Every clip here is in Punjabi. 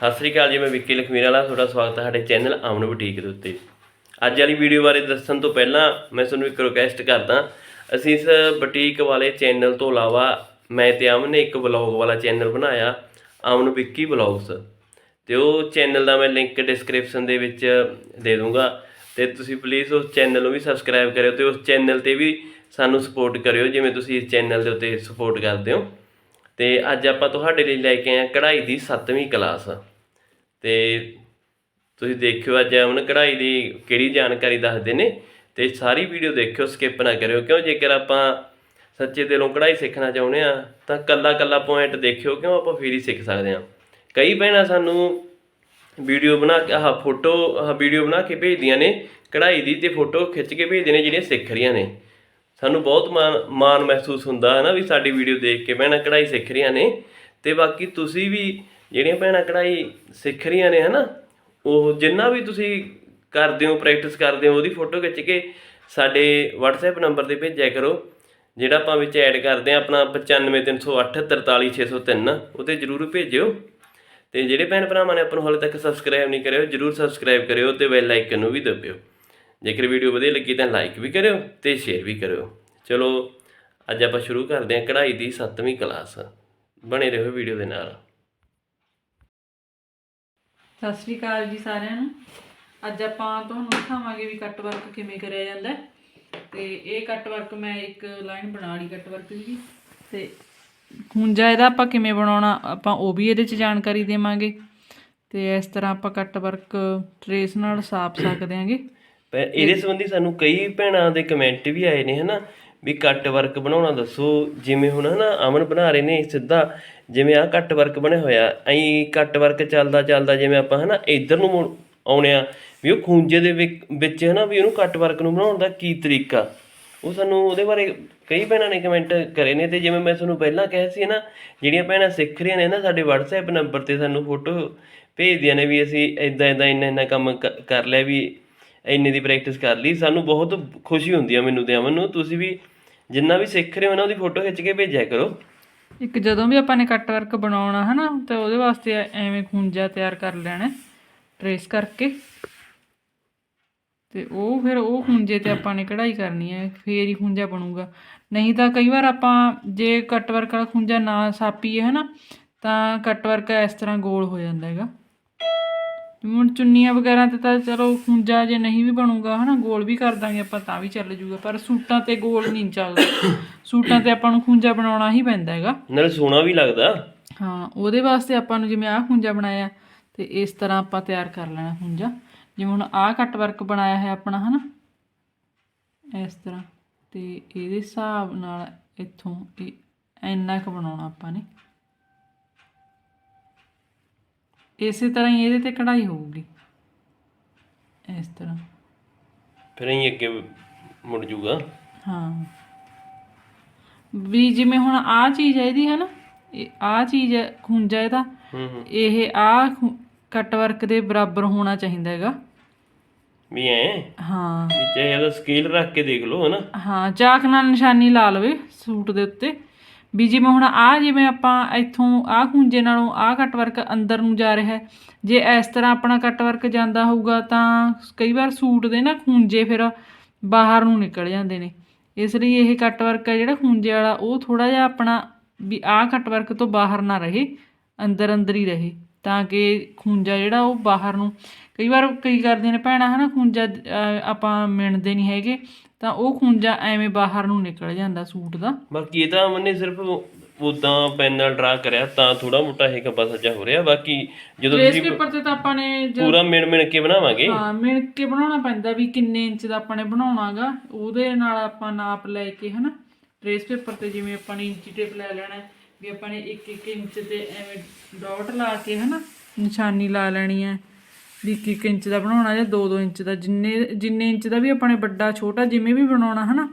ਸਤਿ ਸ੍ਰੀ ਅਕਾਲ ਜੀ, ਮੈਂ ਵਿੱਕੀ ਲਖਮੀਰ ਵਾਲਾ, ਤੁਹਾਡਾ ਸਵਾਗਤ ਹੈ ਸਾਡੇ ਚੈਨਲ ਅਮਨ ਬੁਟੀਕ ਦੇ ਉੱਤੇ। ਅੱਜ ਵਾਲੀ ਵੀਡੀਓ ਬਾਰੇ ਦੱਸਣ ਤੋਂ ਪਹਿਲਾਂ ਮੈਂ ਤੁਹਾਨੂੰ ਇੱਕ ਰਿਕੁਐਸਟ ਕਰਦਾ, ਅਸੀਂ ਇਸ ਬੁਟੀਕ ਵਾਲੇ ਚੈਨਲ ਤੋਂ ਇਲਾਵਾ ਮੈਂ ਤੇ ਅਮਨ ਨੇ ਇੱਕ ਵਲੌਗ ਵਾਲਾ ਚੈਨਲ ਬਣਾਇਆ, ਆਮਨ ਵਿੱਕੀ ਵਲੌਗਸ। ਤੇ ਉਹ ਚੈਨਲ ਦਾ ਮੈਂ ਲਿੰਕ ਡਿਸਕ੍ਰਿਪਸ਼ਨ ਦੇ ਵਿੱਚ ਦੇ ਦੂੰਗਾ, ਤੇ ਤੁਸੀਂ ਪਲੀਜ਼ ਉਸ ਚੈਨਲ ਨੂੰ ਵੀ ਸਬਸਕ੍ਰਾਈਬ ਕਰਿਓ ਤੇ ਉਸ ਚੈਨਲ ਤੇ ਵੀ ਸਾਨੂੰ ਸਪੋਰਟ ਕਰਿਓ, ਜਿਵੇਂ ਤੁਸੀਂ ਇਸ ਚੈਨਲ ਦੇ ਉੱਤੇ ਸਪੋਰਟ ਕਰਦੇ ਹੋ। ਤੇ ਅੱਜ ਆਪਾਂ ਤੁਹਾਡੇ ਲਈ ਲੈ ਕੇ ਆਏ ਹਾਂ ਕਢਾਈ ਦੀ 7ਵੀਂ ਕਲਾਸ। ਤੇ ਤੁਸੀਂ ਦੇਖਿਓ ਅੱਜ ਹੁਣ ਕਢਾਈ ਦੀ ਕਿਹੜੀ ਜਾਣਕਾਰੀ ਦੱਸਦੇ ਨੇ। ਤੇ ਸਾਰੀ ਵੀਡੀਓ ਦੇਖਿਓ ਸਕਿਪ ਨਾ ਕਰਿਓ, ਕਿਉਂ ਜੇਕਰ ਆਪਾਂ ਸੱਚੇ ਦਿਲੋਂ ਕਢਾਈ ਸਿੱਖਣਾ ਚਾਹੁੰਦੇ ਆ ਤਾਂ ਕੱਲਾ ਕੱਲਾ ਪੁਆਇੰਟ ਦੇਖਿਓ, ਕਿਉਂ ਆਪਾਂ ਫੇਰ ਹੀ ਸਿੱਖ ਸਕਦੇ ਆ ਕਈ ਭੈਣਾਂ ਸਾਨੂੰ ਵੀਡੀਓ ਬਣਾ ਕੇ, ਆਹ ਫੋਟੋ ਆਹ ਵੀਡੀਓ ਬਣਾ ਕੇ ਭੇਜਦੀਆਂ ਨੇ ਕਢਾਈ ਦੀ ਤੇ ਫੋਟੋ ਖਿੱਚ ਕੇ ਭੇਜਦੇ ਨੇ ਜਿਹੜੀਆਂ ਸਿੱਖ ਰਹੀਆਂ ਨੇ। ਸਾਨੂੰ ਬਹੁਤ ਮਾਣ ਮਾਣ ਮਹਿਸੂਸ ਹੁੰਦਾ ਹੈ ਨਾ ਵੀ ਸਾਡੀ ਵੀਡੀਓ ਦੇਖ ਕੇ ਭੈਣਾਂ ਕਢਾਈ ਸਿੱਖ ਰਹੀਆਂ ਨੇ ਤੇ ਬਾਕੀ ਤੁਸੀਂ ਵੀ ਜਿਹੜੀਆਂ ਭੈਣਾਂ ਕਢਾਈ ਸਿੱਖ ਰਹੀਆਂ ਨੇ ਹਨਾ, ਉਹ ਜਿੰਨਾ ਵੀ ਤੁਸੀਂ ਕਰਦੇ ਹੋ ਪ੍ਰੈਕਟਿਸ ਕਰਦੇ ਹੋ, ਉਹਦੀ ਫੋਟੋ ਖਿੱਚ ਕੇ ਸਾਡੇ WhatsApp ਨੰਬਰ ਤੇ ਭੇਜਿਆ ਕਰੋ, ਜਿਹੜਾ ਆਪਾਂ ਵਿੱਚ ਐਡ ਕਰਦੇ ਆ ਆਪਣਾ 9530844603 ਉਹਤੇ ਜਰੂਰ ਭੇਜਿਓ। ਤੇ ਜਿਹੜੇ ਭੈਣ ਭਰਾਵਾਂ ਨੇ ਆਪਾਂ ਨੂੰ ਹਾਲੇ ਤੱਕ ਸਬਸਕ੍ਰਾਈਬ ਨਹੀਂ ਕਰਿਓ ਜਰੂਰ ਸਬਸਕ੍ਰਾਈਬ ਕਰਿਓ ਤੇ ਬੈਲ ਆਈਕਨ ਨੂੰ ਵੀ ਦਬਾਇਓ ਜੇਕਰ ਵੀਡੀਓ ਵਧੀਆ ਲੱਗੀ ਤਾਂ ਲਾਈਕ ਵੀ ਕਰਿਓ ਤੇ ਸ਼ੇਅਰ ਵੀ ਕਰਿਓ। ਚਲੋ, ਅੱਜ ਆਪਾਂ ਸ਼ੁਰੂ ਕਰਦੇ ਹਾਂ ਕਢਾਈ ਦੀ 7ਵੀਂ ਕਲਾਸ ਬਣੇ ਰਹੋ ਵੀਡੀਓ ਦੇ ਨਾਲ। ਸਤਿ ਸ਼੍ਰੀ ਅਕਾਲ ਜੀ ਸਾਰਿਆਂ ਨੂੰ। ਅੱਜ ਆਪਾਂ ਤੁਹਾਨੂੰ ਦਿਖਾਵਾਂਗੇ ਵੀ ਕੱਟ ਵਰਕ ਕਿਵੇਂ ਕਰਿਆ ਜਾਂਦਾ ਹੈ। ਤੇ ਇਹ ਕੱਟ ਵਰਕ ਮੈਂ ਇੱਕ ਲਾਈਨ ਬਣਾ ਲਈ ਕੱਟ ਵਰਕ ਦੀ। ਤੇ ਖੁੰਝਾ ਇਹਦਾ ਆਪਾਂ ਕਿਵੇਂ ਬਣਾਉਣਾ, ਆਪਾਂ ਉਹ ਵੀ ਇਹਦੇ 'ਚ ਜਾਣਕਾਰੀ ਦੇਵਾਂਗੇ। ਤੇ ਇਸ ਤਰ੍ਹਾਂ ਆਪਾਂ ਕੱਟ ਵਰਕ ਟਰੇਸ ਨਾਲ ਸਾਫ਼ ਸਕਦੇ ਹਾਂਗੇ। ਪਰ ਇਹਦੇ ਸੰਬੰਧੀ ਸਾਨੂੰ ਕਈ ਭੈਣਾਂ ਦੇ ਕਮੈਂਟ ਵੀ ਆਏ ਨੇ ਹਨਾ? ਵੀ ਕੱਟ ਵਰਕ ਬਣਾਉਣਾ ਦੱਸੋ। ਜਿਵੇਂ ਹੁਣ ਹਨਾ ਅਮਨ ਬਣਾ ਰਹੇ ਨੇ ਸਿੱਧਾ ਜਿਵੇਂ ਆ ਕੱਟ ਵਰਕ ਬਣਿਆ ਹੋਇਆ ਐਂ ਕੱਟ ਵਰਕ ਚੱਲਦਾ ਚੱਲਦਾ ਜਿਵੇਂ ਆਪਾਂ ਹਨਾ ਇੱਧਰ ਨੂੰ ਆਉਣੇ ਆ ਵੀ ਉਹ ਖੂੰਜੇ ਦੇ ਵਿੱਚ ਹਨਾ ਵੀ ਉਹਨੂੰ ਕੱਟ ਵਰਕ ਨੂੰ ਬਣਾਉਣ ਦਾ ਕੀ ਤਰੀਕਾ? ਉਹ ਸਾਨੂੰ ਉਹਦੇ ਬਾਰੇ ਕਈ ਭੈਣਾਂ ਨੇ ਕਮੈਂਟ ਕਰੇ ਨੇ ਤੇ ਜਿਵੇਂ ਮੈਂ ਤੁਹਾਨੂੰ ਪਹਿਲਾਂ ਕਿਹਾ ਸੀ ਨਾ ਜਿਹੜੀਆਂ ਭੈਣਾਂ ਸਿੱਖ ਰਹੀਆਂ ਨੇ ਨਾ ਸਾਡੇ WhatsApp ਨੰਬਰ ਤੇ ਸਾਨੂੰ ਫੋਟੋ ਭੇਜਦੀਆਂ ਨੇ ਵੀ ਅਸੀਂ ਇਦਾਂ ਇਦਾਂ ਇੰਨਾ ਇੰਨਾ ਕੰਮ ਕਰ ਲਿਆ ਵੀ ਇੰਨੇ ਦੀ ਪ੍ਰੈਕਟਿਸ ਕਰ ਲਈ, ਸਾਨੂੰ ਬਹੁਤ ਖੁਸ਼ੀ ਹੁੰਦੀ ਆ ਮੈਨੂੰ ਤੇ ਅਮਨ ਨੂੰ। ਤੁਸੀਂ ਵੀ ਜਿੰਨਾ ਵੀ ਸਿੱਖ ਰਹੇ ਹੋ ਨਾ, ਉਹਦੀ ਫੋਟੋ ਖਿੱਚ ਕੇ ਭੇਜਿਆ ਕਰੋ। ਇੱਕ ਜਦੋਂ ਵੀ ਆਪਾਂ ਨੇ ਕੱਟ ਵਰਕ ਬਣਾਉਣਾ ਹੈ ਨਾ ਤਾਂ ਉਹਦੇ ਵਾਸਤੇ ਐਵੇਂ ਖੁੰਝਾ ਤਿਆਰ ਕਰ ਲੈਣਾ ਟਰੇਸ ਕਰਕੇ। ਤੇ ਉਹ ਫਿਰ ਉਹ ਖੁੰਝੇ ਤੇ ਆਪਾਂ ਨੇ ਕਢਾਈ ਕਰਨੀ ਹੈ ਫੇਰ ਹੀ ਖੁੰਝਾ ਬਣੂਗਾ। ਨਹੀਂ ਤਾਂ ਕਈ ਵਾਰ ਆਪਾਂ ਜੇ ਕੱਟ ਵਰਕ ਵਾਲਾ ਖੁੰਝਾ ਨਾ ਸਾਪੀਏ ਹੈ ਨਾ ਤਾਂ ਕੱਟ ਵਰਕ ਇਸ ਤਰ੍ਹਾਂ ਗੋਲ ਹੋ ਜਾਂਦਾ ਹੈਗਾ। ਹੁਣ ਚੁੰਨੀਆਂ ਵਗੈਰਾ ਤੇ ਤਾਂ ਚਲੋ ਖੁੰਝਾ ਜੇ ਨਹੀਂ ਵੀ ਬਣੂਗਾ ਹਨਾ ਗੋਲ ਵੀ ਕਰ ਦਾਂਗੇ ਆਪਾਂ ਤਾਂ ਵੀ ਚੱਲ ਜੂਗਾ ਪਰ ਸੂਟਾਂ ਤੇ ਗੋਲ ਨਹੀਂ ਚੱਲਦਾ। ਸੂਟਾਂ ਤੇ ਆਪਾਂ ਨੂੰ ਖੁੰਝਾ ਬਣਾਉਣਾ ਹੀ ਪੈਂਦਾ ਹੈਗਾ। ਨਾਲੇ ਸੋਹਣਾ ਵੀ ਲੱਗਦਾ। ਹਾਂ ਉਹਦੇ ਵਾਸਤੇ ਆਪਾਂ ਨੂੰ ਜਿਵੇਂ ਆਹ ਖੁੰਝਾ ਬਣਾਇਆ ਤੇ ਇਸ ਤਰ੍ਹਾਂ ਆਪਾਂ ਤਿਆਰ ਕਰ ਲੈਣਾ ਖੁੰਝਾ ਜਿਵੇਂ ਹੁਣ ਆਹ ਕੱਟ ਵਰਕ ਬਣਾਇਆ ਹੈ ਆਪਣਾ ਹਨਾ ਇਸ ਤਰ੍ਹਾਂ। ਤੇ ਇਹਦੇ ਹਿਸਾਬ ਨਾਲ ਇੱਥੋਂ ਇਹ ਇੰਨਾ ਕੁ ਬਣਾਉਣਾ ਆਪਾਂ ਨੇ। ਇਸੇ ਤਰ੍ਹਾਂ ਹੀ ਇਹਦੇ ਤੇ ਕਢਾਈ ਹੋਊਗੀ। ਇਸ ਤਰ੍ਹਾਂ। ਫਿਰ ਅਸੀਂ ਅੱਗੇ ਮੁੜ ਜੂਗਾ। ਹਾਂ। ਵੀ ਜਿਵੇਂ ਹੁਣ ਆਹ ਚੀਜ਼ ਹੈ ਇਹਦੀ ਹੈ ਨਾ ਇਹ ਆਹ ਚੀਜ਼ ਹੈ ਖੁੰਝਾ ਇਹਦਾ। ਹੂੰ ਹੂੰ। ਇਹ ਆ ਕੱਟ ਵਰਕ ਦੇ ਬਰਾਬਰ ਹੋਣਾ ਚਾਹੀਦਾ ਹੈਗਾ। ਵੀ ਐ? ਹਾਂ। ਵੀ ਚਾਹੇ ਉਹਦਾ ਸਕੇਲ ਰੱਖ ਕੇ ਦੇਖ ਲਓ ਹਨਾ? ਹਾਂ ਚਾਕ ਨਾਲ ਨਿਸ਼ਾਨੀ ਲਾ ਲਵੇ ਸੂਟ ਦੇ ਉੱਤੇ। ਵੀ ਜਿਵੇਂ ਹੁਣ ਆ ਜਿਵੇਂ ਆਪਾਂ ਇੱਥੋਂ ਆਹ ਖੁੰਝੇ ਨਾਲੋਂ ਆਹ ਕੱਟ ਵਰਕ ਅੰਦਰ ਨੂੰ ਜਾ ਰਿਹਾ ਜੇ ਇਸ ਤਰ੍ਹਾਂ ਆਪਣਾ ਕੱਟ ਵਰਕ ਜਾਂਦਾ ਹੋਊਗਾ ਤਾਂ ਕਈ ਵਾਰ ਸੂਟ ਦੇ ਨਾ ਖੁੰਝੇ ਫਿਰ ਬਾਹਰ ਨੂੰ ਨਿਕਲ ਜਾਂਦੇ ਨੇ। ਇਸ ਲਈ ਇਹ ਕੱਟ ਵਰਕ ਹੈ ਜਿਹੜਾ ਖੁੰਝੇ ਵਾਲਾ, ਉਹ ਥੋੜਾ ਜਿਹਾ ਆਪਣਾ ਵੀ ਆਹ ਕੱਟ ਵਰਕ ਤੋਂ ਬਾਹਰ ਨਾ ਰਹੇ ਅੰਦਰ ਅੰਦਰ ਹੀ ਰਹੇ। ਤਾਂ ਕਿ ਖੁੰਝਾ ਜਿਹੜਾ ਉਹ ਬਾਹਰ ਨੂੰ ਕਈ ਵਾਰ ਕਈ ਕਰਦੀਆਂ ਨੇ ਭੈਣਾਂ ਹਨਾ ਅਹ, ਆਪਾਂ ਮਿਣਦੇ ਨਹੀਂ ਹੈਗੇ ਤਾਂ ਉਹ ਖੁੰਝਾ ਐਵੇਂ ਬਾਹਰ ਨੂੰ ਨਿਕਲ ਜਾਂਦਾ ਸੂਟ ਦਾ। ਬਾਕੀ ਇਹ ਤਾਂ ਅਮਨ ਨੇ ਸਿਰਫ ਉਦਾਂ ਪੈਨ ਨਾਲ ਡਰਾ ਕਰਿਆ ਤਾਂ ਥੋੜਾ ਮੋਟਾ ਇਹ ਕੱਬਾ ਸੱਜਾ ਹੋ ਰਿਹਾ ਬਾਕੀ ਜਦੋਂ ਤੁਸੀਂ ਪੇਪਰ ਤੇ ਤਾਂ ਆਪਾਂ ਨੇ ਪੂਰਾ ਮਿਣ ਮਿਣ ਕੇ ਬਣਾਵਾਂਗੇ। ਹਾਂ ਮਿਣ ਕੇ ਬਣਾਉਣਾ ਪੈਂਦਾ ਵੀ ਕਿੰਨੇ ਇੰਚ ਦਾ ਆਪਾਂ ਨੇ ਬਣਾਉਣਾਗਾ ਉਹਦੇ ਨਾਲ ਆਪਾਂ ਨਾਪ ਲੈ ਕੇ ਹਨਾ ਟ੍ਰੇਸ ਪੇਪਰ ਤੇ ਜਿਵੇਂ ਆਪਾਂ ਨੇ ਇੰਚੀ ਟੇਪ ਲੈ ਲੈਣਾ ਵੀ ਆਪਾਂ ਨੇ 1-1 ਇੰਚ ਤੇ ਐਵੇਂ ਡਾਟ ਲਾ ਕੇ ਹਨਾ ਨਿਸ਼ਾਨੀ ਲਾ ਲੈਣੀ ਹੈ ਵੀ 1-1 ਇੰਚ ਦਾ ਬਣਾਉਣਾ ਜਾਂ 2-2 ਇੰਚ ਦਾ, ਜਿੰਨੇ ਜਿੰਨੇ ਇੰਚ ਦਾ ਵੀ ਆਪਾਂ ਨੇ ਵੱਡਾ ਛੋਟਾ ਜਿਵੇਂ ਵੀ ਬਣਾਉਣਾ ਹਨਾ,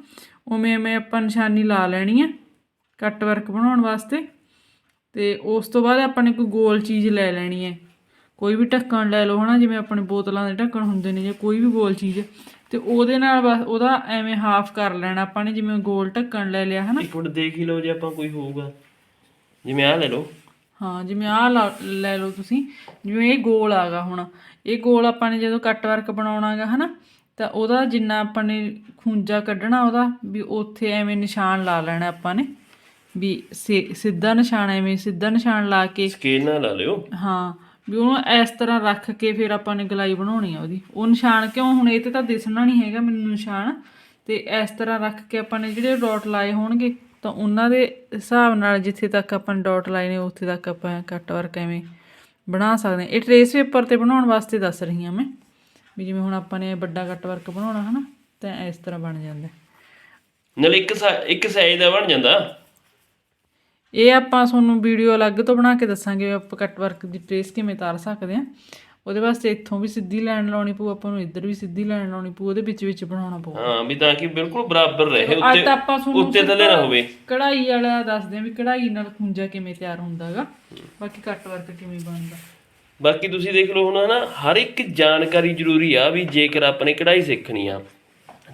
ਉਵੇਂ ਉਵੇਂ ਆਪਾਂ ਨਿਸ਼ਾਨੀ ਲਾ ਲੈਣੀ ਹੈ ਕੱਟ ਵਰਕ ਬਣਾਉਣ ਵਾਸਤੇ। ਤੇ ਉਸ ਤੋਂ ਬਾਅਦ ਆਪਾਂ ਨੇ ਕੋਈ ਗੋਲ ਚੀਜ਼ ਲੈ ਲੈਣੀ ਹੈ। ਕੋਈ ਵੀ ਢੱਕਣ ਲੈ ਲਓ ਹਨਾ, ਜਿਵੇਂ ਆਪਣੇ ਬੋਤਲਾਂ ਦੇ ਢੱਕਣ ਹੁੰਦੇ ਨੇ ਜਾਂ ਕੋਈ ਵੀ ਗੋਲ ਚੀਜ਼, ਤੇ ਉਹਦੇ ਨਾਲ ਬਸ ਉਹਦਾ ਐਵੇਂ ਹਾਫ ਕਰ ਲੈਣਾ ਆਪਾਂ ਨੇ, ਜਿਵੇਂ ਗੋਲ ਢੱਕਣ ਲੈ ਲਿਆ ਹਨਾ। ਇੱਕ ਮਿੰਟ ਦੇਖ ਹੀ ਲਓ ਜੇ ਆਪਾਂ ਕੋਈ ਹੋਊਗਾ। ਜਿਵੇਂ ਆਹ ਲੈ ਲਓ। ਹਾਂ ਜਿਵੇਂ ਆਹ ਲਾ- ਲਓ ਤੁਸੀਂ। ਜਿਵੇਂ ਇਹ ਗੋਲ ਆਗਾ ਹੁਣ। ਇਹ ਗੋਲ ਆਪਾਂ ਨੇ ਜਦੋਂ ਕੱਟ ਵਰਕ ਬਣਾਉਣਾਗਾ ਹਨਾ ਤਾਂ ਉਹਦਾ ਜਿੰਨਾ ਆਪਾਂ ਨੇ ਖੂੰਜਾ ਕੱਢਣਾ ਉਹਦਾ ਵੀ ਉੱਥੇ ਐਵੇਂ ਨਿਸ਼ਾਨ ਲਾ ਲੈਣਾ ਆਪਾਂ ਨੇ। ਵੀ ਸਿੱਧਾ ਨਿਸ਼ਾਨ ਐਵੇਂ ਸਿੱਧਾ ਨਿਸ਼ਾਨ ਲਾ ਕੇ। ਸਕੇਲ ਨਾਲ ਲਾ ਲਿਓ। ਹਾਂ ਵੀ ਉਹਨੂੰ ਇਸ ਤਰ੍ਹਾਂ ਰੱਖ ਕੇ ਫਿਰ ਆਪਾਂ ਨੇ ਗਲਾਈ ਬਣਾਉਣੀ ਆ ਉਹਦੀ। ਉਹ ਨਿਸ਼ਾਨ ਕਿਉਂ ਹੁਣ ਇਹ ਤੇ ਤਾਂ ਦਿਸਣਾ ਨਹੀਂ ਹੈਗਾ ਮੈਨੂੰ ਨਿਸ਼ਾਨ। ਤੇ ਇਸ ਤਰ੍ਹਾਂ ਰੱਖ ਕੇ ਆਪਾਂ ਨੇ ਜਿਹੜੇ ਡਾਟ ਲਾਏ ਹੋਣਗੇ ਤਾਂ ਉਹਨਾਂ ਦੇ ਹਿਸਾਬ ਨਾਲ ਜਿੱਥੇ ਤੱਕ ਆਪਾਂ ਡਾਟ ਲਾਏ ਨੇ ਉੱਥੇ ਤੱਕ ਆਪਾਂ ਕੱਟ ਵਰਕ ਐਵੇਂ ਬਣਾ ਸਕਦੇ ਹਾਂ। ਇਹ ਟਰੇਸ ਪੇਪਰ ਤੇ ਬਣਾਉਣ ਵਾਸਤੇ ਦੱਸ ਰਹੀ ਹਾਂ ਮੈਂ ਵੀ ਜਿਵੇਂ ਹੁਣ ਆਪਾਂ ਨੇ ਵੱਡਾ ਕੱਟ ਵਰਕ ਬਣਾਉਣਾ ਹਨਾ ਤਾਂ ਇਸ ਤਰ੍ਹਾਂ ਬਣ ਜਾਂਦਾ। ਨਾਲ ਇੱਕ ਇੱਕ ਸਾਈਜ਼ ਦਾ ਬਣ ਜਾਂਦਾ? ਇਹ ਆਪਾਂ ਤੁਹਾਨੂੰ ਵੀਡੀਓ ਅਲੱਗ ਤੋਂ ਬਣਾ ਕੇ ਦੱਸਾਂਗੇ ਆਪਾਂ ਕੱਟ ਵਰਕ ਦੀ ਟ੍ਰੇਸ ਕਿਵੇਂ ਤਾਰ ਸਕਦੇ ਆ ਉਹਦੇ ਵਾਸਤੇ ਇੱਥੋਂ ਵੀ ਸਿੱਧੀ ਲਾਈਨ ਲਾਉਣੀ ਪਊ ਆਪਾਂ ਨੂੰ ਇੱਧਰ ਵੀ ਸਿੱਧੀ ਲਾਈਨ ਲਾਉਣੀ ਪਊ ਉਹਦੇ ਵਿੱਚ ਵਿੱਚ ਬਣਾਉਣਾ ਪਊ। ਹਾਂ ਵੀ ਤਾਂ ਕਿ ਬਿਲਕੁਲ ਬਰਾਬਰ ਰਹੇ ਅੱਜ ਉੱਤੇ ਆਪਾਂ ਤੁਹਾਨੂੰ ਉੱਤੇ ਥੱਲੇ ਨਾ ਹੋਵੇ। ਕਢਾਈ ਵਾਲਾ ਦੱਸਦੇ ਆ ਵੀ ਕਢਾਈ ਨਾਲ ਖੁੰਝਾ ਕਿਵੇਂ ਤਿਆਰ ਹੁੰਦਾਗਾ। ਬਾਕੀ ਕੱਟ ਵਰਕ ਕਿਵੇਂ ਬਣਦਾ। ਬਾਕੀ ਤੁਸੀਂ ਦੇਖ ਲਓ ਹੁਣ ਹਨਾ ਹਰ ਇੱਕ ਜਾਣਕਾਰੀ ਜ਼ਰੂਰੀ ਆ ਵੀ ਜੇਕਰ ਆਪਣੇ ਕਢਾਈ ਸਿੱਖਣੀ ਆ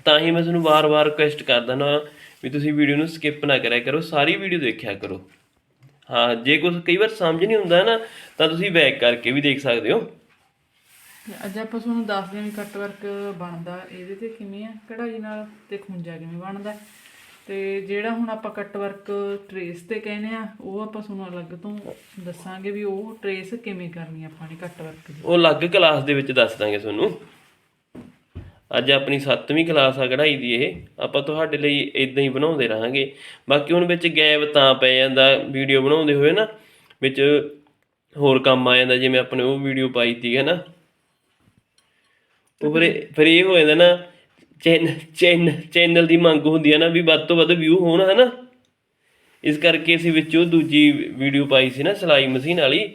ਤਾਂ ਹੀ ਮੈਂ ਤੁਹਾਨੂੰ ਵਾਰ-ਵਾਰ ਰਿਕੁਐਸਟ ਕਰਦਾ ਨਾ ਵੀ ਤੁਸੀਂ ਵੀਡੀਓ ਨੂੰ ਸਕਿਪ ਨਾ ਕਰਿਆ ਕਰੋ ਸਾਰੀ ਵੀਡੀਓ ਦੇਖਿਆ ਕਰੋ। ਹਾਂ ਜੇ ਕੁਝ ਕਈ ਵਾਰ ਸਮਝ ਨਹੀਂ ਹੁੰਦਾ ਨਾ ਤਾਂ ਤੁਸੀਂ ਬੈਕ ਕਰਕੇ ਵੀ ਦੇਖ ਸਕਦੇ ਹੋ। ਅੱਜ ਆਪਾਂ ਤੁਹਾਨੂੰ ਦੱਸਦੇ ਹਾਂ ਵੀ ਕੱਟ ਵਰਕ ਬਣਦਾ, ਇਹਦੇ ਤੇ ਕਿਵੇਂ ਆ, ਕਢਾਈ ਨਾਲ ਤੇ ਖੁੰਝਾ ਕਿਵੇਂ ਬਣਦਾ। ਤੇ ਜਿਹੜਾ ਹੁਣ ਆਪਾਂ ਕੱਟ ਵਰਕ ਟਰੇਸ ਤੇ ਕਹਿੰਦੇ ਆ, ਉਹ ਆਪਾਂ ਤੁਹਾਨੂੰ ਅਲੱਗ ਤੋਂ ਦੱਸਾਂਗੇ ਵੀ ਉਹ ਟਰੇਸ ਕਿਵੇਂ ਕਰਨੀ ਆਪਾਂ ਨੇ ਕੱਟ ਵਰਕ ਦੀ। ਉਹ ਅਲੱਗ ਕਲਾਸ ਦੇ ਵਿੱਚ ਦੱਸ ਦਾਂਗੇ ਤੁਹਾਨੂੰ। ਅੱਜ ਆਪਣੀ 7ਵੀਂ ਕਲਾਸ ਆ ਕਢਾਈ ਦੀ ਇਹ, ਆਪਾਂ ਤੁਹਾਡੇ ਲਈ ਇਦਾਂ ਹੀ ਬਣਾਉਂਦੇ ਰਹਾਂਗੇ। ਬਾਕੀ ਹੁਣ ਵਿੱਚ ਗੈਪ ਤਾਂ ਪੈ ਜਾਂਦਾ, ਵੀਡੀਓ ਬਣਾਉਂਦੇ ਹੋਏ ਨਾ, ਵਿੱਚ ਹੋਰ ਕੰਮ ਆ ਜਾਂਦਾ, ਜਿਵੇਂ ਆਪਣੇ ਉਹ ਵੀਡੀਓ ਪਾਈ ਤੀ, ਹੈ ਨਾ? ਉਹ ਫਿਰ ਫਿਰ ਇਹ ਹੋ ਜਾਂਦਾ ਨਾ, ਚੈਨ ਚੈਨ ਚੈਨਲ ਦੀ ਮੰਗ ਹੁੰਦੀ ਹੈ ਨਾ ਵੀ ਵੱਧ ਤੋਂ ਵੱਧ ਵਿਊ ਹੋਣ, ਹਨਾ? ਇਸ ਕਰਕੇ ਅਸੀਂ ਵਿੱਚੋਂ ਦੂਜੀ ਵੀਡੀਓ ਪਾਈ ਸੀ ਨਾ, ਸਿਲਾਈ ਮਸ਼ੀਨ ਵਾਲੀ।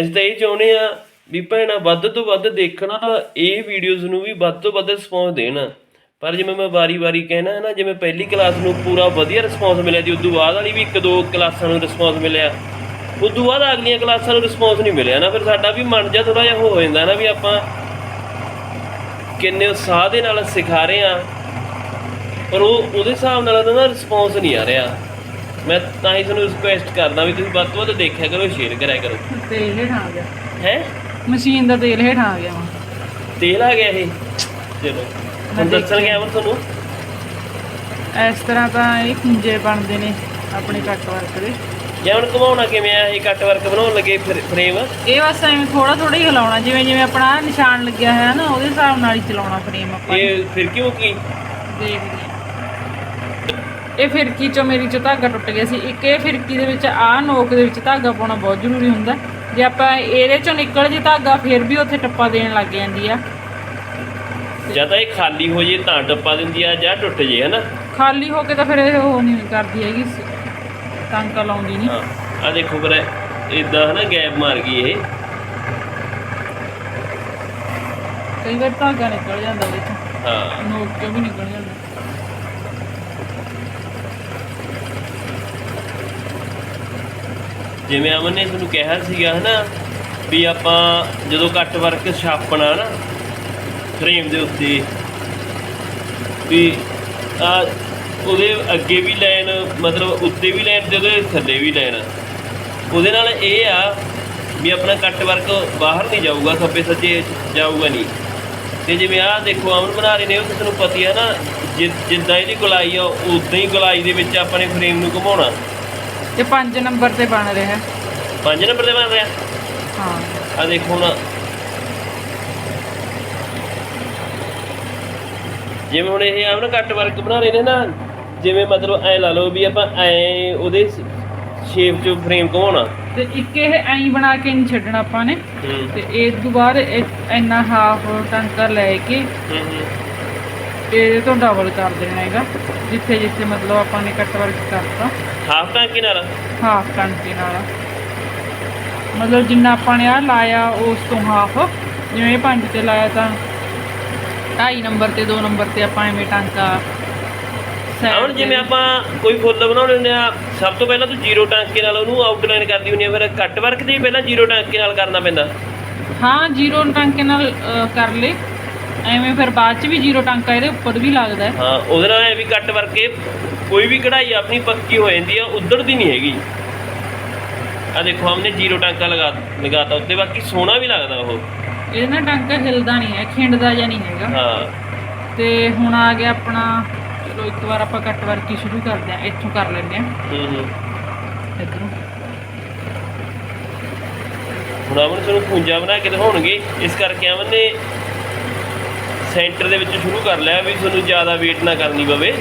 ਅਸੀਂ ਤਾਂ ਇਹ ਚਾਹੁੰਦੇ ਆ ਵੀ ਭੈਣਾਂ, ਵੱਧ ਤੋਂ ਵੱਧ ਦੇਖਣਾ, ਇਹ ਵੀਡੀਓਜ਼ ਨੂੰ ਵੀ ਵੱਧ ਤੋਂ ਵੱਧ ਰਿਸਪੌਂਸ ਦੇਣ। ਪਰ ਜਿਵੇਂ ਮੈਂ ਵਾਰੀ-ਵਾਰੀ ਕਹਿਣਾ ਹੈ ਨਾ, ਜਿਵੇਂ ਪਹਿਲੀ ਕਲਾਸ ਨੂੰ ਪੂਰਾ ਵਧੀਆ ਰਿਸਪੌਂਸ ਮਿਲਿਆ ਜੀ, ਉਦੋਂ ਬਾਅਦ ਵਾਲੀ ਵੀ ਇੱਕ ਦੋ ਕਲਾਸਾਂ ਨੂੰ ਰਿਸਪੌਂਸ ਮਿਲਿਆ। ਉਦੋਂ ਬਾਅਦ ਅਗਲੀਆਂ ਕਲਾਸਾਂ ਨੂੰ ਰਿਸਪੌਂਸ ਨਹੀਂ ਮਿਲਿਆ ਨਾ, ਫਿਰ ਸਾਡਾ ਵੀ ਮਨ ਜਾ ਥੋੜਾ ਜਿਹਾ ਹੋ ਜਾਂਦਾ ਨਾ ਵੀ ਆਪਾਂ ਕਿੰਨੇ ਉਤਸ਼ਾਹ ਦੇ ਨਾਲ ਸਿਖਾ ਰਹੇ ਆ ਪਰ ਉਹ ਉਹਦੇ ਹਿਸਾਬ ਨਾਲ ਉਹਦਾ ਨਾ ਰਿਸਪੌਂਸ ਨਹੀਂ ਆ ਰਿਹਾ। ਮੈਂ ਤਾਂ ਹੀ ਤੁਹਾਨੂੰ ਰਿਕੁਐਸਟ ਕਰਦਾ ਵੀ ਤੁਸੀਂ ਵੱਧ ਤੋਂ ਵੱਧ ਦੇਖਿਆ ਕਰੋ ਸ਼ੇਅਰ ਕਰਿਆ ਕਰੋ। ਤੇਲ ਹੇਠਾਂ ਆ ਗਿਆ। ਹੈ? ਮਸ਼ੀਨ ਦਾ ਤੇਲ ਹੇਠਾਂ ਆ ਗਿਆ ਵਾ। ਤੇਲ ਆ ਗਿਆ ਇਹ? ਚਲੋ ਹੁਣ ਦੱਸਣ ਗਿਆ ਮੈਂ ਤੁਹਾਨੂੰ। ਇਸ ਤਰ੍ਹਾਂ ਤਾਂ ਇਹ ਖੁੰਝੇ ਬਣਦੇ ਨੇ ਆਪਣੇ ਕੱਟ ਵਰਕ ਦੇ। ਜਾਂ ਹੁਣ ਘਮਾਉਣਾ ਕਿਵੇਂ ਆ? ਇਹ ਕੱਟ ਵਰਕ ਬਣਾਉਣ ਲੱਗੇ ਫਰੇਮ ਇਹ ਬਸ ਐਵੇਂ ਥੋੜਾ ਥੋੜਾ ਹੀ ਹਿਲਾਉਣਾ ਜਿਵੇਂ ਜਿਵੇਂ ਆਪਣਾ ਆਹ ਨਿਸ਼ਾਨ ਲੱਗਿਆ ਹੋਇਆ ਨਾ ਉਹਦੇ ਹਿਸਾਬ ਨਾਲ ਹੀ ਚਲਾਉਣਾ ਫਰੇਮ ਆਪਾਂ। ਨੇ। ਇਹ ਫਿਰ ਕਿਉਂ ਕੀ? ਦੇਖਦੇ ਹਾਂ ਇਹ ਫਿਰਕੀ ਚੋਂ ਮੇਰੀ ਚੋਂ ਧਾਗਾ ਟੁੱਟ ਗਿਆ ਸੀ। ਇੱਕ ਇਹ ਫਿਰਕੀ ਦੇ ਵਿੱਚ ਆਹ ਨੋਕ ਦੇ ਵਿੱਚ ਧਾਗਾ ਪਾਉਣਾ ਬਹੁਤ ਜ਼ਰੂਰੀ ਹੁੰਦਾ। ਜੇ ਆਪਾਂ ਇਹਦੇ ਚੋਂ ਨਿਕਲ ਜੇ ਧਾਗਾ ਫਿਰ ਵੀ ਉੱਥੇ ਟੱਪਾ ਦੇਣ ਲੱਗ ਜਾਂਦੀ ਆ। ਜਾਂ ਤਾਂ ਇਹ ਖਾਲੀ ਹੋ ਜੇ ਤਾਂ ਟੱਪਾ ਦਿੰਦੀ ਆ ਜਾਂ ਟੁੱਟ ਜੇ ਹਨਾ? ਖਾਲੀ ਹੋ ਕੇ ਤਾਂ ਫਿਰ ਇਹ ਉਹ ਨਹੀਂ ਕਰਦੀ ਹੈਗੀ। ਟਾਂਕਾ ਲਾਉਂਦੀ ਨਹੀਂ ਹਾਂ। ਆ ਦੇਖੋ ਫਿਰ ਇਦਾਂ ਹਨਾ ਗੈਪ ਮਾਰ ਗਈ ਇਹ। ਕਈ ਵਾਰ ਧਾਗਾ ਨਿਕਲ ਜਾਂਦਾ ਵਿੱਚ। ਹਾਂ। ਨੋਕ ਚੋਂ ਵੀ ਨਿਕਲ ਜਾਂਦਾ। ਜਿਵੇਂ ਅਮਨ ਨੇ ਤੁਹਾਨੂੰ ਕਿਹਾ ਸੀਗਾ ਹਨਾ ਵੀ ਆਪਾਂ ਜਦੋਂ ਕੱਟ ਵਰਕ ਛਾਪਣਾ ਨਾ ਫਰੇਮ ਦੇ ਉੱਤੇ ਵੀ ਆ ਉਹਦੇ ਅੱਗੇ ਵੀ ਲਾਈਨ ਮਤਲਬ ਉੱਤੇ ਵੀ ਲਾਈਨ ਤੇ ਉਹਦੇ ਥੱਲੇ ਵੀ ਲਾਈਨ। ਉਹਦੇ ਨਾਲ ਇਹ ਆ ਵੀ ਆਪਣਾ ਕੱਟ ਵਰਕ ਬਾਹਰ ਨਹੀਂ ਜਾਊਗਾ ਖੱਬੇ ਸੱਜੇ ਜਾਊਗਾ ਨਹੀਂ। ਤੇ ਜਿਵੇਂ ਆਹ ਦੇਖੋ ਅਮਨ ਬਣਾ ਰਹੇ ਨੇ ਉਹ ਤਾਂ ਤੁਹਾਨੂੰ ਪਤਾ ਹੀ ਨਾ ਜਿੱਦਾਂ ਇਹਦੀ ਗੁਲਾਈ ਆ ਉਦਾਂ ਹੀ ਗੁਲਾਈ ਦੇ ਵਿੱਚ ਆਪਣੇ ਫਰੇਮ ਨੂੰ ਘੁਮਾਉਣਾ। ਇਹ 5 ਨੰਬਰ ਤੇ ਬਣ ਰਿਹਾ। ਪੰਜ ਨੰਬਰ ਤੇ ਬਣ ਰਿਹਾ? ਹਾਂ। ਆ ਦੇਖੋ ਨਾ ਜਿਵੇਂ ਹੁਣ ਇਹ ਆਪਣਾ ਕੱਟ ਵਰਕ ਬਣਾ ਰਹੇ ਨੇ ਨਾ ਜਿਵੇਂ ਮਤਲਬ ਐ ਲਾ ਲਓ ਵੀ ਆਪਾਂ ਐ ਉਹਦੇ ਸ਼ੇਪ ਚ ਫਰੇਮ ਘੁਮਾਉਣਾ। ਤੇ ਇੱਕ ਇਹ ਐਂ ਬਣਾ ਕੇ ਨਹੀਂ ਛੱਡਣਾ ਆਪਾਂ ਨੇ। ਹੂੰ। ਤੇ ਇਸ ਤੋਂ ਬਾਅਦ ਇਹ ਇੰਨਾ ਹਾਫ ਟਾਂਕਾ ਲੈ ਕੇ ਹੂੰ ਹੂੰ। ਇਹਦੇ ਤੋਂ ਡਬਲ ਕਰ ਦੇਣਾ ਹੈਗਾ ਜਿੱਥੇ ਜਿੱਥੇ ਮਤਲਬ ਆਪਾਂ ਨੇ ਕੱਟ ਵਰਕ ਕਰਤਾ। ਹਾਫ ਟਾਂਕੀ ਨਾਲ? ਹਾਫ ਟਾਂਕੇ ਨਾਲ। ਮਤਲਬ ਜਿੰਨਾ ਆਪਾਂ ਨੇ ਆ ਲਾਇਆ ਉਸ ਤੋਂ ਹਾਫ ਜਿਵੇਂ ਇਹ ਪੰਜ ਤੇ ਲਾਇਆ ਤਾਂ 2.5 ਨੰਬਰ ਤੇ 2 ਨੰਬਰ ਤੇ ਆਪਾਂ ਐਵੇਂ ਟਾਂਕਾ ਹੁਣ ਜਿਵੇਂ ਆਪਾਂ ਕੋਈ ਫੁੱਲ ਬਣਾਉਣੇ ਹੁੰਦੇ ਆ ਸਭ ਤੋਂ ਪਹਿਲਾਂ ਤੂੰ ਜ਼ੀਰੋ ਟਾਂਕੇ ਨਾਲ ਉਹਨੂੰ ਆਊਟਲਾਈਨ ਕਰਦੀ ਹੁੰਦੀ ਆ ਫਿਰ ਕੱਟ ਵਰਕ ਹੀ ਪਹਿਲਾਂ ਜ਼ੀਰੋ ਟਾਂਕੇ ਨਾਲ ਕਰਨਾ ਪੈਂਦਾ। ਹਾਂ ਜ਼ੀਰੋ ਟਾਂਕੇ ਨਾਲ ਕਰ ਲੇ। ਐਵੇਂ ਫਿਰ ਬਾਅਦ ਚ ਵੀ ਜ਼ੀਰੋ ਟਾਂਕਾ ਇਹਦੇ ਉੱਪਰ ਵੀ ਲੱਗਦਾ ਹੈ। ਹਾਂ ਉਹਦੇ ਨਾਲ ਇਹ ਵੀ ਕੱਟ ਵਰਕ ਕੋਈ ਵੀ ਕਢਾਈ ਆਪਣੀ ਪੱਕੀ ਹੋ ਜਾਂਦੀ ਆ ਉਧੜਦੀ ਨਹੀਂ ਹੈਗੀ। ਆ ਦੇਖੋ ਹਮਨੇ ਜ਼ੀਰੋ ਟਾਂਕਾ ਲਗਾ ਲਗਾਤਾ ਉੱਤੇ ਬਾਕੀ ਸੋਹਣਾ ਵੀ ਲੱਗਦਾ ਉਹ। ਇਹ ਨਾ ਟਾਂਕਾ ਹਿਲਦਾ ਨਹੀਂ ਹੈ ਖਿੰਡਦਾ ਜਾਂ ਨਹੀਂ ਹੈਗਾ। ਹਾਂ। ਤੇ ਹੁਣ ਆ ਗਿਆ ਆਪਣਾ ਚਲੋ ਇੱਕ ਵਾਰ ਆਪਾਂ ਕੱਟ ਵਰਕ ਹੀ ਸ਼ੁਰੂ ਕਰਦੇ ਹਾਂ ਇੱਥੋਂ ਕਰ ਲੈਂਦੇ ਹਾਂ। ਹੂੰ ਹੂੰ। ਇੱਧਰੋਂ। ਹੁਣ ਤੁਹਾਨੂੰ ਖੂੰਜਾ ਬਣਾ ਕੇ ਦਿਖਾਉਣਗੇ। ਇਸ ਕਰਕੇ ਅਮਨ ਨੇ ਸੈਂਟਰ ਦੇ ਵਿੱਚ ਸ਼ੁਰੂ ਕਰ ਲਿਆ ਵੀ ਤੁਹਾਨੂੰ ਜ਼ਿਆਦਾ ਵੇਟ ਨਾ ਕਰਨੀ ਪਵੇ।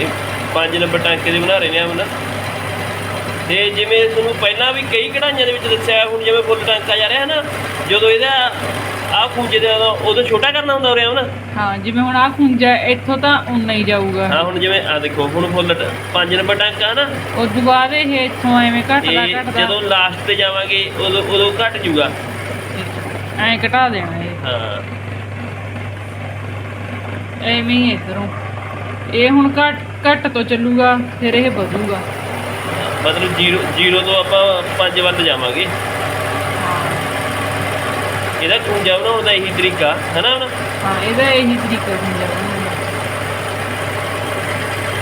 ਇਹ ਪੰਜ ਨੰਬਰ ਟਾਂਕੇ ਦੇ ਬਣਾ ਰਹੇ ਨੇ ਅਮਨ। ਤੇ ਜਿਵੇਂ ਤੁਹਾਨੂੰ ਪਹਿਲਾਂ ਵੀ ਕਈ ਕਢਾਈਆਂ ਦੇ ਵਿੱਚ ਦੱਸਿਆ ਹੁਣ ਜਿਵੇਂ ਫੁੱਲ ਟਾਂਕਾ ਜਾ ਰਿਹਾ ਨਾ ਜਦੋਂ ਇਹਦਾ ਆਹ ਖੂੰਜੇ ਦਾ ਉਦੋਂ ਛੋਟਾ ਕਰਨਾ ਹੁੰਦਾ ਰਿਹਾ ਹੁਣ ਹਾਂ ਜਿਵੇਂ ਹੁਣ ਆ ਖੁੰਜਾ ਇੱਥੋਂ ਤਾਂ ਉਨਾ ਹੀ ਜਾਊਗਾ। ਹਾਂ ਹੁਣ ਜਿਵੇਂ ਆ ਦੇਖੋ ਹੁਣ ਫੁੱਲ ਟ- ਪੰਜ ਨੰਬਰ ਟਾਂਕਾ ਨਾ। ਉਸ ਤੋਂ ਬਾਅਦ ਇਹ ਇੱਥੋਂ ਐਵੇਂ ਘਟਦਾ ਇਹ ਘਟਦਾ। ਜਦੋਂ ਲਾਸਟ ਤੇ ਜਾਵਾਂਗੇ ਉਦੋਂ ਉਦੋਂ ਘਟ ਜੂਗਾ ਐਂ ਘਟਾ ਦੇਣਾ ਇਹ। ਹਾਂ। ਐਵੇਂ ਹੀ ਇਧਰੋਂ। ਇਹ ਹੁਣ ਘਟ ਘਟ ਤੋਂ ਚੱਲੂਗਾ ਫਿਰ ਇਹ ਵਧੂਗਾ। ਮਤਲਬ 0 0 ਤੋਂ ਆਪਾਂ 5 ਵੱਲ ਜਾਵਾਂਗੇ। ਇਹਦਾ ਖੂੰਜਾ ਬਣਾਉਣ ਦਾ ਇਹੀ ਤਰੀਕਾ ਹੈ ਨਾ ਹੁਣ? ਹਾਂ ਇਹਦਾ ਇਹੀ ਤਰੀਕਾ ਖੁੰਜਾ ਬਣਾਉਣ ਦਾ।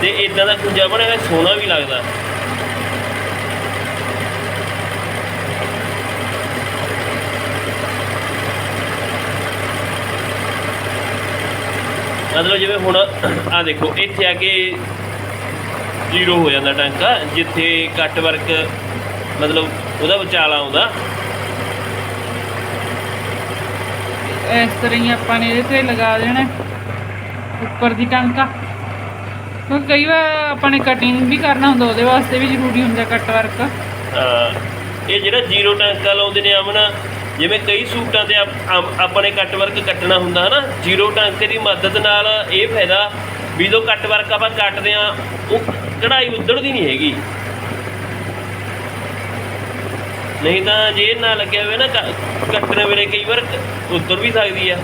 ਤੇ ਇਦਾਂ ਦਾ ਖੂੰਜਾ ਬਣਿਆ ਸੋਹਣਾ ਵੀ ਲੱਗਦਾ। ਮਤਲਬ ਜਿਵੇਂ ਹੁਣ ਆ ਦੇਖੋ ਇੱਥੇ ਆ ਕੇ ਜ਼ੀਰੋ ਹੋ ਜਾਂਦਾ ਟਾਂਕਾ ਜਿੱਥੇ ਕੱਟ ਵਰਕ ਮਤਲਬ ਉਹਦਾ ਵਿਚਾਲਾ ਆਉਂਦਾ। ਇਸ ਤਰ੍ਹਾਂ ਹੀ ਆਪਾਂ ਨੇ ਇਹਦੇ ਤੇ ਲਗਾ ਦੇਣਾ ਉੱਪਰ ਦੀ ਟਾਂਕਾ। ਕਿਉਂਕਿ ਕਈ ਵਾਰ ਆਪਾਂ ਨੇ ਕਟਿੰਗ ਵੀ ਕਰਨਾ ਹੁੰਦਾ, ਉਹਦੇ ਵਾਸਤੇ ਵੀ ਜ਼ਰੂਰੀ ਹੁੰਦਾ ਕੱਟ ਵਰਕ ਇਹ ਜਿਹੜਾ ਜ਼ੀਰੋ ਟਾਂਕਾ ਲਾਉਂਦੇ ਨੇ ਅਮਨ, ਜਿਵੇਂ ਕਈ ਸੂਟਾਂ ਤੇ ਆਪਾਂ ਨੇ ਕੱਟ ਵਰਕ ਕੱਟਣਾ ਹੁੰਦਾ, ਹਨਾ? ਜ਼ੀਰੋ ਟਾਂਕੇ ਦੀ ਮਦਦ ਨਾਲ ਇਹ ਫਾਇਦਾ ਵੀ ਜੋ ਕੱਟ ਵਰਕ ਆਪਾਂ ਕੱਟਦੇ ਆ ਉਹ ਕਢਾਈ ਉਧੜਦੀ ਨਹੀਂ ਹੈਗੀ। ਨਹੀਂ ਤਾਂ ਜੇ ਨਾ ਲੱਗਿਆ ਹੋਵੇ ਨਾ ਕੱਟਣ ਵੇਲੇ ਕਈ ਵਾਰ ਉਧੜ ਵੀ ਸਕਦੀ ਆ।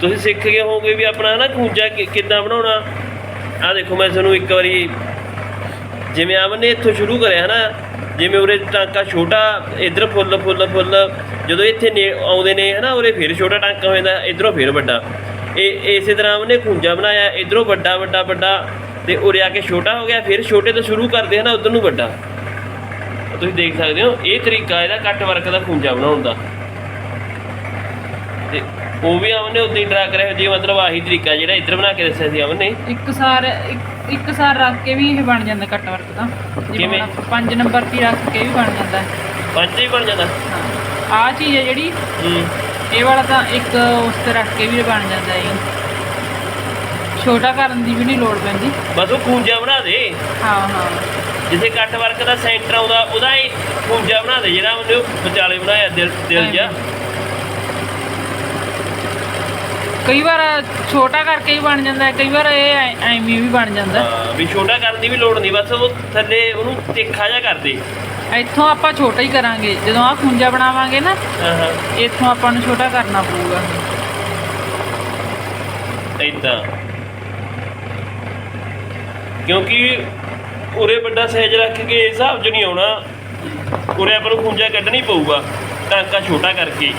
ਤੁਸੀਂ ਸਿੱਖ ਗਏ ਹੋਗੇ ਵੀ ਆਪਣਾ ਨਾ ਖੂੰਜਾ ਕਿੱਦਾਂ ਬਣਾਉਣਾ? ਆ ਦੇਖੋ ਮੈਂ ਤੁਹਾਨੂੰ ਇੱਕ ਵਾਰੀ ਜਿਵੇਂ ਆਵਨ ਨੇ ਇੱਥੋਂ ਸ਼ੁਰੂ ਕਰਿਆ ਹਨਾ, ਜਿਵੇਂ ਉਰੇ ਟਾਂਕਾ ਛੋਟਾ, ਇਧਰ ਫੁੱਲ ਫੁੱਲ ਫੁੱਲ, ਜਦੋਂ ਇੱਥੇ ਆਉਂਦੇ ਨੇ ਹਨਾ, ਉਰੇ ਫਿਰ ਛੋਟਾ ਟਾਂਕਾ ਹੋ ਜਾਂਦਾ, ਇਧਰੋਂ ਫਿਰ ਵੱਡਾ। ਇਹ ਇਸੇ ਤਰ੍ਹਾਂ ਉਹਨੇ ਖੂੰਜਾ ਬਣਾਇਆ ਇਧਰੋਂ ਵੱਡਾ ਵੱਡਾ ਵੱਡਾ ਤੇ ਉਰੇ ਆ ਕੇ ਛੋਟਾ ਹੋ ਗਿਆ ਫਿਰ ਛੋਟੇ ਤੋਂ ਸ਼ੁਰੂ ਕਰਦੇ ਹਨਾ ਉਧਰ ਨੂੰ ਵੱਡਾ। ਤੁਸੀਂ ਦੇਖ ਸਕਦੇ ਹੋ ਇਹ ਤਰੀਕਾ ਇਹਦਾ ਕੱਟ ਵਰਕ ਦਾ ਖੂੰਜਾ ਬਣਾਉਣ ਦਾ। ਤੇ ਉਹ ਵੀ ਅਮਨ ਨੇ ਉਦਾਂ ਹੀ ਡਰਾ ਕਰਿਆ ਜੀ ਮਤਲਬ ਆਹੀ ਤਰੀਕਾ ਜਿਹੜਾ ਇੱਧਰ ਬਣਾ ਕੇ ਦੱਸਿਆ ਸੀ ਅਮਨ ਨੇ। ਇੱਕ ਸਾਰ ਇੱਕ- ਇੱਕ ਸਾਰ ਰੱਖ ਕੇ ਵੀ ਇਹ ਬਣ ਜਾਂਦਾ ਕੱਟ ਵਰਕ ਤਾਂ ਜਿਵੇਂ ਕਿਵੇਂ? ਹੁਣ ਆਪਾਂ ਪੰਜ ਨੰਬਰ ਤੇ ਰੱਖ ਕੇ ਵੀ ਬਣ ਜਾਂਦਾ। ਪੰਜ ਹੀ ਬਣ ਜਾਂਦਾ। ਆਹ ਚੀਜ਼ ਹੈ ਜਿਹੜੀ ਹੂੰ। ਇਹ ਵਾਲਾ ਤਾਂ ਇੱਕ ਉਸ ਤੇ ਰੱਖ ਕੇ ਵੀ ਬਣ ਜਾਂਦਾ ਹੈ ਛੋਟਾ ਕਰਨ ਦੀ ਵੀ ਨਹੀਂ ਲੋੜ ਪੈਂਦੀ। ਬਸ ਉਹ ਖੂੰਜਾ ਬਣਾ ਦੇ। ਹਾਂ ਹਾਂ। ਜਿੱਥੇ ਕੱਟ ਵਰਕ ਦਾ ਸੈਂਟਰ ਆਉਂਦਾ ਉਹਦਾ ਹੀ ਖੂੰਜਾ ਬਣਾ ਦੇ ਜਿਹੜਾ ਉਹਨੇ ਵਿਚਾਲੇ ਬਣਾਇਆ ਦਿਲ ਦਿਲ ਜਿਹਾ। ਕਈ ਵਾਰ ਛੋਟਾ ਕਰਕੇ ਵੀ ਬਣ ਜਾਂਦਾ ਹੈ ਕਈ ਵਾਰ ਇਹ ਐਵੇਂ ਵੀ ਬਣ ਜਾਂਦਾ। ਹੈ। ਹਾਂ ਵੀ ਛੋਟਾ ਕਰਨ ਦੀ ਵੀ ਲੋੜ ਨਹੀਂ ਬਸ ਉਹ ਥੱਲੇ ਉਹਨੂੰ ਤਿੱਖਾ ਜਿਹਾ ਕਰ ਦੇ। ਇੱਥੋਂ ਆਪਾਂ ਛੋਟਾ ਹੀ ਕਰਾਂਗੇ। ਜਦੋਂ ਆਹ ਖੁੰਜਾ ਬਣਾਵਾਂਗੇ ਨਾ ਹਾਂ ਇੱਥੋਂ ਆਪਾਂ ਨੂੰ ਛੋਟਾ ਕਰਨਾ ਪਊਗਾ। ਇਦਾਂ ਕਿਉਂਕਿ ਉਰੇ ਵੱਡਾ ਸਾਈਜ਼ ਰੱਖ ਕੇ ਇਸ ਹਿਸਾਬ 'ਚ ਨਹੀਂ ਆਉਣਾ। ਉਰੇ ਆਪਾਂ ਨੂੰ ਖੂੰਜਾ ਕੱਢਣੀ ਪਊਗਾ ਟਾਂਕਾ ਛੋਟਾ ਕਰਕੇ।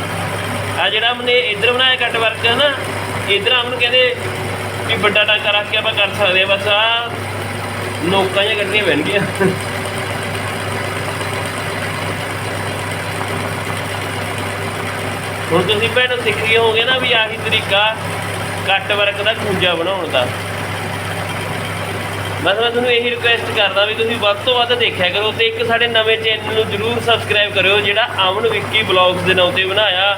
ਆ ਜਿਹੜਾ ਮਨੇ ਇੱਧਰ ਬਣਾਇਆ ਕੱਟ ਵਰਕ ਹੈ ਨਾ ਇੱਧਰ ਆਮ ਨੂੰ ਕਹਿੰਦੇ ਵੀ ਵੱਡਾ ਟਾਂਕਾ ਰੱਖ ਕੇ ਆਪਾਂ ਕਰ ਸਕਦੇ ਆ ਬਸ ਆ ਨੋਕਾਂ ਜਿਹੀਆਂ ਕੱਢਣੀਆਂ ਪੈਣਗੀਆਂ। ਹੁਣ ਤੁਸੀਂ ਭੈਣੋ ਸਿੱਖ ਗਏ ਹੋਗੇ ਨਾ ਵੀ ਆਹੀ ਤਰੀਕਾ ਕੱਟ ਵਰਕ ਦਾ ਖੂੰਜਾ ਬਣਾਉਣ ਦਾ। ਬਸ ਮੈਂ ਤੁਹਾਨੂੰ ਇਹੀ ਰਿਕੁਐਸਟ ਕਰਦਾ ਵੀ ਤੁਸੀਂ ਵੱਧ ਤੋਂ ਵੱਧ ਦੇਖਿਆ ਕਰੋ ਤੇ ਇੱਕ ਸਾਡੇ ਨਵੇਂ ਚੈਨਲ ਨੂੰ ਜਰੂਰ ਸਬਸਕ੍ਰਾਈਬ ਕਰਿਓ, ਜਿਹੜਾ ਅਮਨ ਵਿੱਕੀ ਬਲੌਗਸ ਦੇ ਨਾਂ ਤੇ ਬਣਾਇਆ।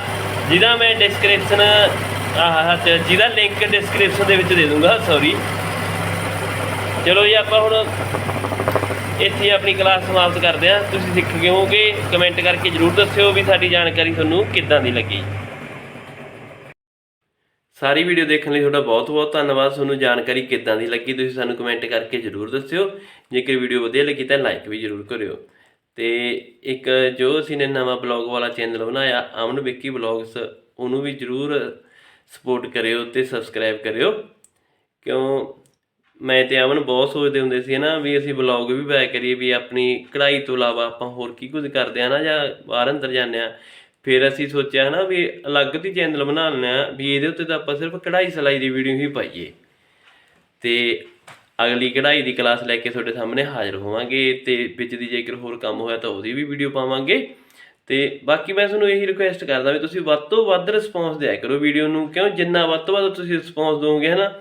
ਜਿਹਦਾ ਮੈਂ ਡਿਸਕ੍ਰਿਪਸ਼ਨ ਆਹ ਤੇ ਜਿਹਦਾ ਲਿੰਕ ਡਿਸਕ੍ਰਿਪਸ਼ਨ ਦੇ ਵਿੱਚ ਦੇ ਦੂੰਗਾ ਸੌਰੀ ਚਲੋ ਜੀ, ਆਪਾਂ ਹੁਣ ਇੱਥੇ ਆਪਣੀ ਕਲਾਸ ਸਮਾਪਤ ਕਰਦੇ ਹਾਂ। ਤੁਸੀਂ ਸਿੱਖ ਗਏ ਹੋਗੇ ਕਮੈਂਟ ਕਰਕੇ ਜਰੂਰ ਦੱਸਿਓ ਵੀ ਸਾਡੀ ਜਾਣਕਾਰੀ ਤੁਹਾਨੂੰ ਕਿੱਦਾਂ ਦੀ ਲੱਗੀ। ਸਾਰੀ ਵੀਡੀਓ ਦੇਖਣ ਲਈ ਤੁਹਾਡਾ ਬਹੁਤ ਬਹੁਤ ਧੰਨਵਾਦ। ਤੁਹਾਨੂੰ ਜਾਣਕਾਰੀ ਕਿੱਦਾਂ ਦੀ ਲੱਗੀ ਤੁਸੀਂ ਸਾਨੂੰ ਕਮੈਂਟ ਕਰਕੇ ਜਰੂਰ ਦੱਸਿਓ। ਜੇਕਰ ਵੀਡੀਓ ਵਧੀਆ ਲੱਗੀ ਤਾਂ ਲਾਈਕ ਵੀ ਜਰੂਰ ਕਰਿਓ। ਤੇ ਇੱਕ ਜੋ ਅਸੀਂ ਨੇ ਨਵਾਂ ਬਲੌਗ ਵਾਲਾ ਚੈਨਲ ਬਣਾਇਆ, ਅਮਨ ਵਿੱਕੀ ਬਲੌਗਸ, ਉਹਨੂੰ ਵੀ ਜਰੂਰ ਸਪੋਰਟ ਕਰਿਓ ਤੇ ਸਬਸਕ੍ਰਾਈਬ ਕਰਿਓ। ਕਿਉਂ? ਮੈਂ ਤੇ ਅਮਨ ਬਹੁਤ ਸੋਚਦੇ ਹੁੰਦੇ ਸੀ ਨਾ ਵੀ ਅਸੀਂ ਵਲੌਗ ਵੀ ਪਾਇਆ ਕਰੀਏ ਵੀ ਆਪਣੀ ਕਢਾਈ ਤੋਂ ਇਲਾਵਾ ਆਪਾਂ ਹੋਰ ਕੀ ਕੁਝ ਕਰਦੇ ਆ ਨਾ ਜਾਂ ਬਾਹਰ ਅੰਦਰ ਜਾਂਦੇ ਆ। ਫਿਰ ਅਸੀਂ ਸੋਚਿਆ ਨਾ ਵੀ ਅਲੱਗ ਦੀ ਚੈਨਲ ਬਣਾ ਲੈਣਾ ਵੀ ਇਹਦੇ ਉੱਤੇ ਤਾਂ ਆਪਾਂ ਸਿਰਫ ਕਢਾਈ ਸਿਲਾਈ ਦੀ ਵੀਡੀਓ ਹੀ ਪਾਈਏ। ਤੇ ਅਗਲੀ ਕਢਾਈ ਦੀ ਕਲਾਸ ਲੈ ਕੇ ਤੁਹਾਡੇ ਸਾਹਮਣੇ ਹਾਜ਼ਰ ਹੋਵਾਂਗੇ ਤੇ ਵਿੱਚ ਦੀ ਜੇਕਰ ਹੋਰ ਕੰਮ ਹੋਇਆ ਤਾਂ ਉਹਦੀ ਵੀ ਵੀਡੀਓ ਪਾਵਾਂਗੇ। ਤੇ ਬਾਕੀ ਮੈਂ ਤੁਹਾਨੂੰ ਇਹੀ ਰਿਕੁਐਸਟ ਕਰਦਾ ਵੀ ਤੁਸੀਂ ਵੱਧ ਤੋਂ ਵੱਧ ਰਿਸਪੌਂਸ ਦਿਆ ਕਰੋ ਵੀਡੀਓ ਨੂੰ, ਕਿਉਂ ਜਿੰਨਾ ਵੱਧ ਤੋਂ ਵੱਧ ਤੁਸੀਂ ਰਿਸਪੌਂਸ ਦੋਗੇ ਹਨਾ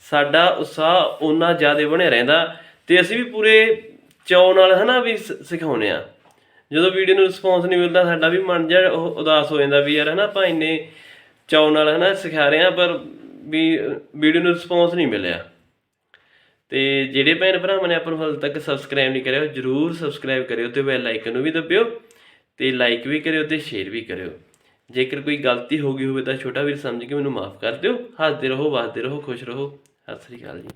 ਸਾਡਾ ਉਤਸ਼ਾਹ ਉਨਾ ਜ਼ਿਆਦਾ ਬਣਿਆ ਰਹਿੰਦਾ ਤੇ ਅਸੀਂ ਵੀ ਪੂਰੇ ਚਾਅ ਨਾਲ ਹਨਾ ਵੀ ਸ- ਸਿਖਾਉਂਦੇ ਆ ਜਦੋਂ ਵੀਡੀਓ ਨੂੰ ਰਿਸਪੌਂਸ ਨਹੀਂ ਮਿਲਦਾ, ਸਾਡਾ ਵੀ ਮਨ ਜਿਹਾ ਉਹ ਉਦਾਸ ਹੋ ਜਾਂਦਾ ਵੀ ਯਾਰ ਹਨਾ ਆਪਾਂ ਇੰਨੇ ਚਾਅ ਨਾਲ ਹਨਾ ਸਿਖਾ ਰਹੇ ਆ ਪਰ ਵੀ ਵੀਡੀਓ ਨੂੰ ਰਿਸਪੌਂਸ ਨਹੀਂ ਮਿਲਿਆ। ਤੇ ਜਿਹੜੇ ਭੈਣ ਭਰਾਵਾਂ ਨੇ ਆਪਾਂ ਨੂੰ ਹਾਲੇ ਤੱਕ ਸਬਸਕ੍ਰਾਈਬ ਨਹੀਂ ਕਰਿਆ ਜਰੂਰ ਸਬਸਕ੍ਰਾਈਬ ਕਰਿਓ ਤੇ ਬੈਲ ਆਈਕਨ ਨੂੰ ਵੀ ਦਬਿਓ ਤੇ ਲਾਈਕ ਵੀ ਕਰਿਓ ਤੇ ਸ਼ੇਅਰ ਵੀ ਕਰਿਓ। ਜੇਕਰ ਕੋਈ ਗਲਤੀ ਹੋ ਗਈ ਹੋਵੇ ਤਾਂ ਛੋਟਾ ਵੀਰ ਸਮਝ ਕੇ ਮੈਨੂੰ ਮਾਫ ਕਰ ਦਿਓ। ਹੱਸਦੇ ਰਹੋ, ਵਸਦੇ ਰਹੋ, ਖੁਸ਼ ਰਹੋ। ਸਤਿ ਸ੍ਰੀ ਅਕਾਲ ਜੀ।